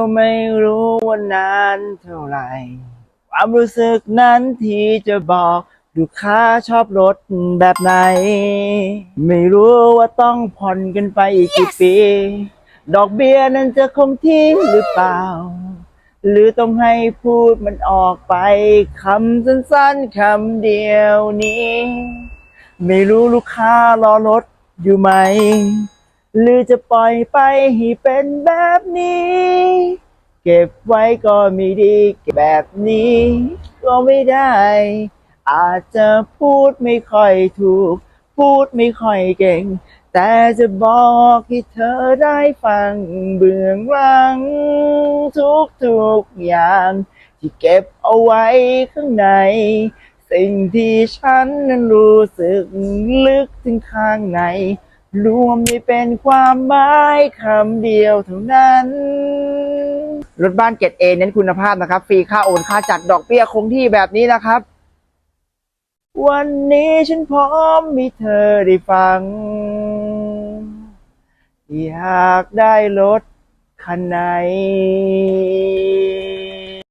ก็ไม่รู้ว่านานเท่าไหร่ ความรู้สึกนั้นที่จะบอกลูกค้าชอบรถแบบไหน ไม่รู้ว่าต้องผ่อนกันไปอีกกี่ปี ดอกเบี้ยนั้นจะคงที่หรือเปล่า หรือต้องให้พูดมันออกไปคำสั้นๆคำเดียวนี้ ไม่รู้ลูกค้ารอรถอยู่ไหม หรือจะปล่อยไปให้เป็นแบบนี้ ก็บไว้ก็ไม่ดีแบบนี้ ก็ไม่ได้ อาจจะพูดไม่ค่อยถูก พูดไม่ค่อยเก่ง แต่จะบอกให้เธอได้ฟังเบื้องหลัง ทุกๆอย่าง ที่เก็บเอาไว้ข้างใน สิ่งที่ฉันนั้นรู้สึกลึกถึงข้างในรวมไม่เป็นความหมายคำเดียวเท่านั้น รถบ้านเกตเอเน้นคุณภาพนะครับ ฟรีค่าโอนค่าจัดดอกเบี้ยคงที่แบบนี้นะครับ วันนี้ฉันพร้อมมีเธอได้ฟัง อยากได้รถคันไหน